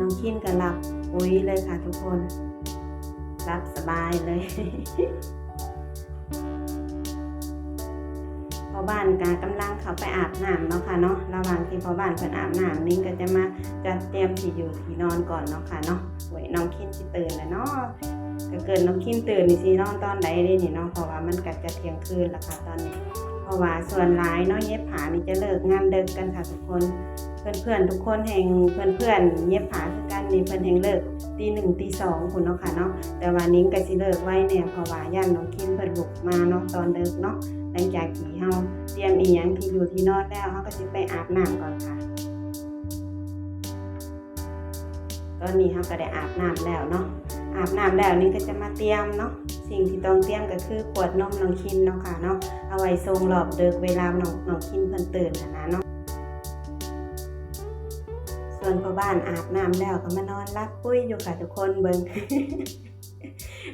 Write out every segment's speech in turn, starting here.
น้องคินก็หลับอุ้ยเลยค่ะทุกคนรับสบายเลยพอบ้านกากำลังเขาไปอาบน้ำเนาะค่ะเนาะระหว่างที่พอบ้านเพิ่นอาบน้ำนิ้งก็จะมาจัดเตรียมที่อยู่ที่นอนก่อนเนาะค่ะเนาะไว้น้องคินสิตื่นแล้วเนาะถ้าเกิดน้องคินตื่นนี่สินอนตอนใดเด้นี่เนาะเพราะว่ามันก็จะเที่ยงคืนแล้วค่ะตอนนี้ เพราะว่าส่วนหลายเนาะเย็บผ้านี่จะเลิกงานเดึกกันค่ะทุกคน เพื่อนๆทุกคนแห่งเพื่อนๆเย็บผาคือกันนี่เพิ่อนแห่งเลิกตีหนึ่งตีสองคุณเนาะค่ะเนาะแต่ว่านิ้ก็สิเลิกไว้เนี่ยเพราะว่าย่านน้องคิมเพิ่นลุกมาเนาะตอนเดึกเนาะหลังจากที่เฮาเตรียมอีหยังที่อยู่ที่นอนแล้วเฮาก็สิไปอาบน้ำก่อนค่ะ ตอนนี้เฮาก็ได้อาบน้ำแล้วเนาะอาบน้ำแล้วนี่ก็จะมาเตรียมเนาะสิ่งที่ต้องเตรียมก็คือขวดนมน้องคินเนาะค่ะเนาะเอาไว้ทรงรอบดึกเวลาน้องน้องคินเพิ่นตื่นนะเนาะ วนพ่อบ้านอาบน้ำแล้วก็มานอนรับปุ้ยอยู่ค่ะทุกคนเบิ่ง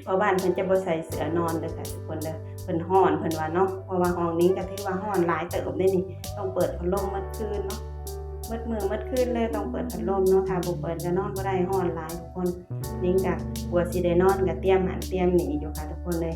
พ่อบ้านเพิ่นจะบ่ใส่เสื้อนอนเด้อค่ะทุกคนเด้อเพิ่นฮ้อนเพิ่นว่าเนาะเพราะว่าห้องนี้ก็ถือว่าฮ้อนหลายเติบได้นี่ ต้องเปิดพัดลมมัดคืนเนาะมืดมือมัดคืนเลยต้องเปิดพัดลมเนาะถ้าบ่เปิดก็นอนบ่ได้ฮ้อนหลายทุกคน นิ้งก็กลัวสิได้นอนก็เตรียมหันเตรียมหนีอยู่ค่ะทุกคนเลย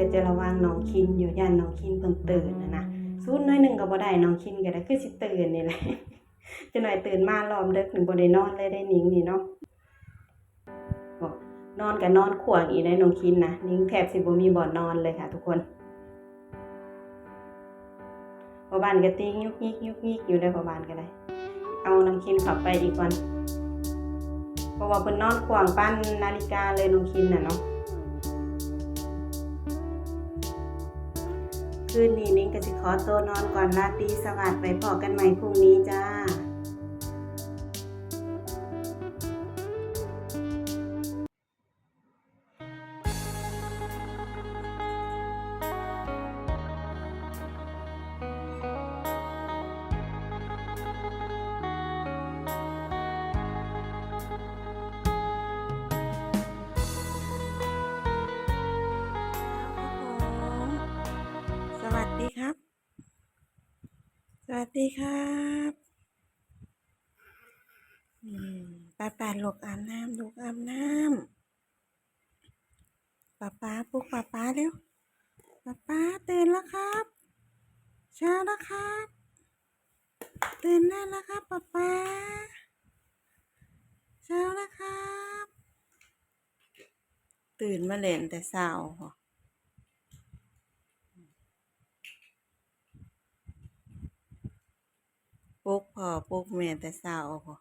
ก็จะระวังน้องคินอยู่ย่านน้องคินเพิ่นตื่นนะนะซูนน้อยหนึ่งก็บ่ได้น้องคินก็ได้คือสิตื่นนี่แหละจะหน่อยตื่นมารอบดึกหนึ่งบ่ได้นอนเลยได้นิ่งนี่เนาะนอนก็นอนขวางอีได้น้องคินนะนิ่งแทบสิบ่มีบ่อนอนเลยค่ะ ทุกคนพอบ้านก็ติ้งยุกยิกยุกยิกอยู่ได้พอบ้านก็ได้ เอาน้องคินข้าไปอีกก่อนเพราะว่าเพิ่นนอนขวางปั้นนาฬิกาเลยน้องคินน่ะเนาะ คืนนี้นิ้งก็สิขอตัวนอนก่อนราตรีสวัสดิ์ไปพอกันใหม่พรุ่งนี้จ้า วัสดีครับป้าป้าลูกอาบน้ำลูกอาบน้ำป้าป้าปลุกป้าป้าเร็วป้าป้าตื่นแล้วครับเช้าแล้วครับ ตื่นได้แล้วครับป้าป้าเช้าแล้วครับ ตื่นมาเล่นแต่เช้าเหรอ ป ลุกพ่อปลุกแม่แต่เช้าพอ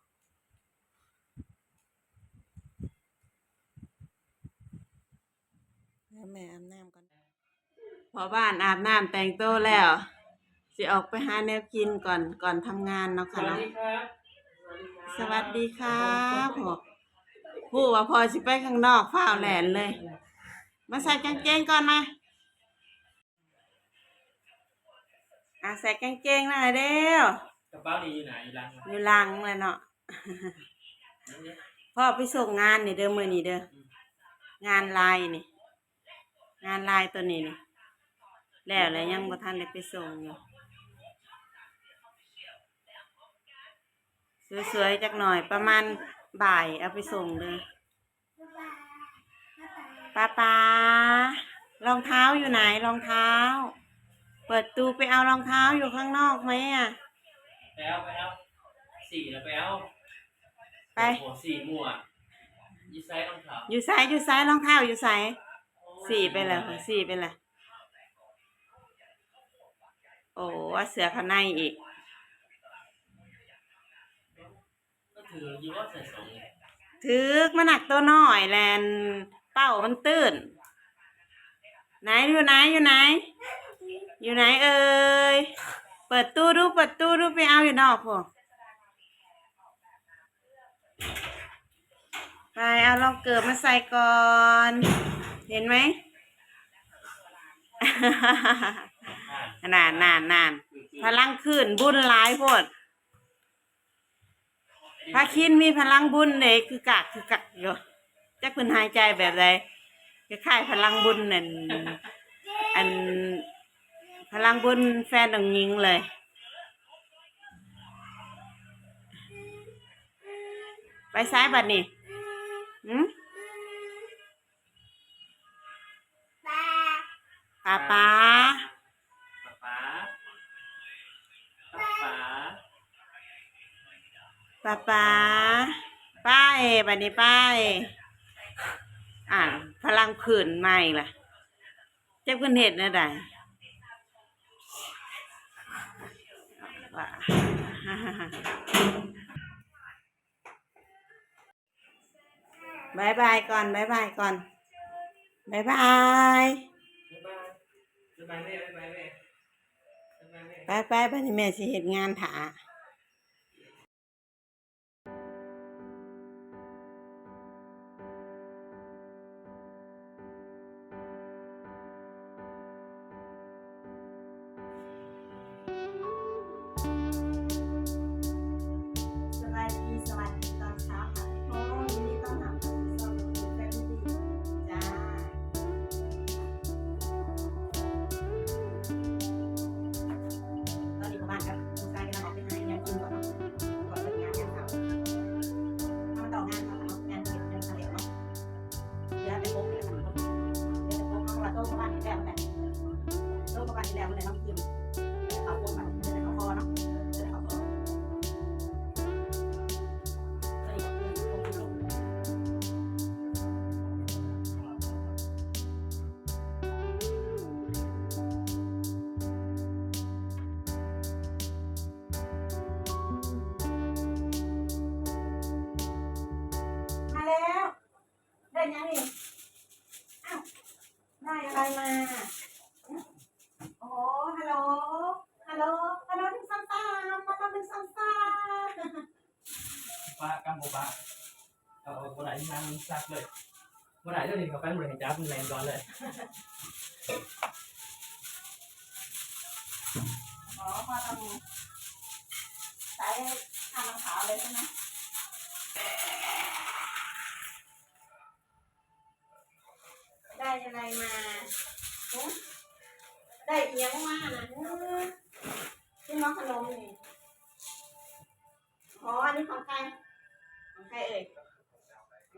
แล้วแม่อาบน้ำก่อนพอบ้านอาบน้ำแต่งตัวแล้วสิออกไปหาแนวกินก่อนก่อนทำงานเนาะสค่ะวัสเนาะดีครับสวัสดีครับพ่อผู้ว่าพอสิไปข้างนอกฝ้าวแหลนเลย มาใส่กางเกงก่อนมาอะใส่กางเกงหน่อยเร็ว กระเป๋านี่อยู่ไหนอยู่ร้านอยู่หลังเลยเนาะ พ่อไปส่งงานนี่เด้อมือนี่เด้อ งานลายนี่ งานลายตัวนี้นี่ แล้วแล้วยังบ่ทันได้ไปส่งอยู่สวยๆจักหน่อยประมาณบ่ายเอาไปส่งเลยป้าป้ารองเท้าอยู่ไหนรองเท้า เปิดตู้ไปเอารองเท้าอยู่ข้างนอกไหมอะ ไปเอาไปเอาสี่แล้วไปเอาไปโอ้โหสี่หมั่วยีไซส์รองเท้าอยู่ไสายอยู่ไสายรองเท้าอยู่ไสายสี่ไปเลยสี่ไปเลยโอ้ว่าเสือข้างในอีก ก็ถืออยู่ว่าใส่สองถึกมันหนักตัวน้อยแลนเป้ามันตื้นไหนอยู่ไหนอยู่ไหน อยู่ไหนเอ่ย เปิดตู้ดูปเปิดตู้ดูปไปเอาอยู่นอกพวกไปเอาลองเกิดมาใส่ก่อน เห็นไหมนานนานนานพลังขึ้นบุญหลายโพดพระคินมีพลังบุญเลยคือกากคือกักอยู่จักเพิ่นหายใจแบบใดคล้ายพลังบุญนั่นอัน พลังบุญแฟนน้องหญิงเลย ไปซ้ายบัดนี่หืมป้าป้าป๊าป๊าป๊าป๊าป้าป้าป้ายบัดนี้ป้ายอ่านพลังผื่นใหม่ล่ะเจ้าเพิ่นเห็ดแนะใด ว่าบายบายก่อนบายบายก่อนบายบายบ๊ายบายบ๊ายบายแม่บ๊ายบายแม่บ๊ายบายแม่ไปไปบัดนี้แม่สิเฮ็ดงานถา แล้วเลยน้องกินเขาพบแบบเดี๋ยเขาพอเนาะเดี๋ยเขาพอตอนนี้ก็คือพบกันเนาะมาแล้ว ได้ยังนี่อ้าวได้อะไรมา ซักเลยคนไหนเจ้าหนึ่งกับแฟนบริหารจับมันแรงก่อนเลยอ๋อพอต้องใช้ทางขาวเลยใช่ไหมได้อะไรมาหึได้เอียงมานะหึที่น้องขนมนี่อ๋ออันนี้ของใครของใครเอ่ย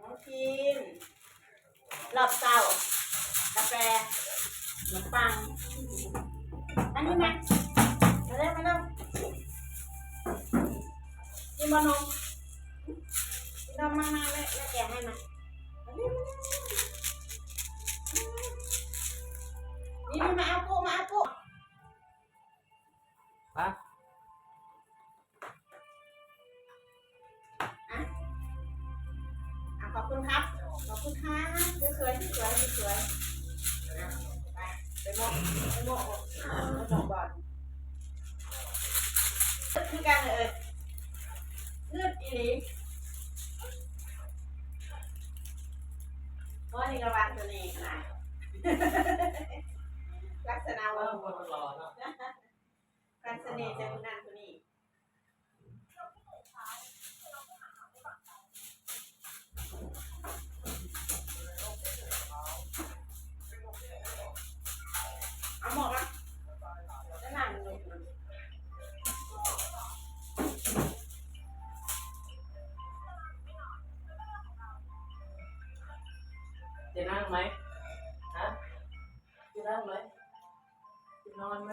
น้องพินหลอบเต่ากาแฟขนมปัง อันนี้มามมาเร็วมาเร็วกินบอนมกินนมมามาแม่แม่แกให้มานี่มาเอาปูมาเอาปูป้าอะ สวยสวยสวยๆอะไปไปโมกไปโมกไปโมกบอลคือกันเลยเลือดอีหลีโอ้นี่กระบาลตัวนี้ขนาด ไหมฮะจะนั่งไหมจะนอนไหม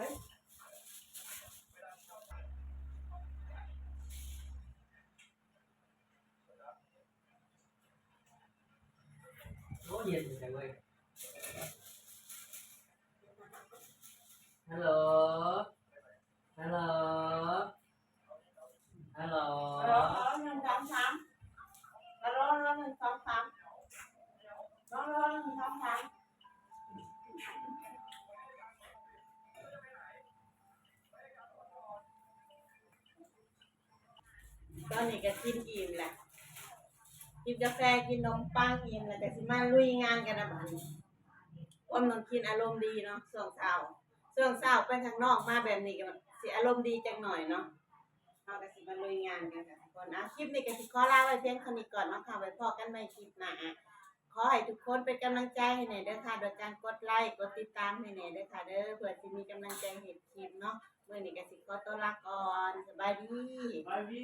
โอ้เย็นจังเลยฮัลโหล ฮัลโหล ฮัลโหล รอรอหนึ่งสองสามรอรอรอหนึ่งสองสามร อรอหนึ่งสองสามตอนนี้ก็กินอิ่มแหละ กินกาแฟกินนมปังอิ่มแล้วแต่สิมาลุยงานกันนะบัดนี้ความน้กินอารมณ์ดีเนาะช่วงเช้าช่วงเช้าไปข้างนอกมาแบบนี้ก็สิอารมณ์ดีจังหน่อยเนาะเราก็สิมาลุยงานกันค่ะทุกคนนะคลิปนี้ก็สิขอลาไว้เพียงเท่านี้ก่อนเนาะค่ะไว้พอกันใหม่คลิปหน้า ขอให้ทุกคนเป็นกำลังใจให้หน่อยเด้อค่ะโดยการกดไลค์กดติดตามให้หน่อยเด้อค่ะเด้อเพื่อที่มีกำลังใจเห็นคลิปเนาะมื้อนี้ก็สิขอตัวลาก่อนสบายดีบายบี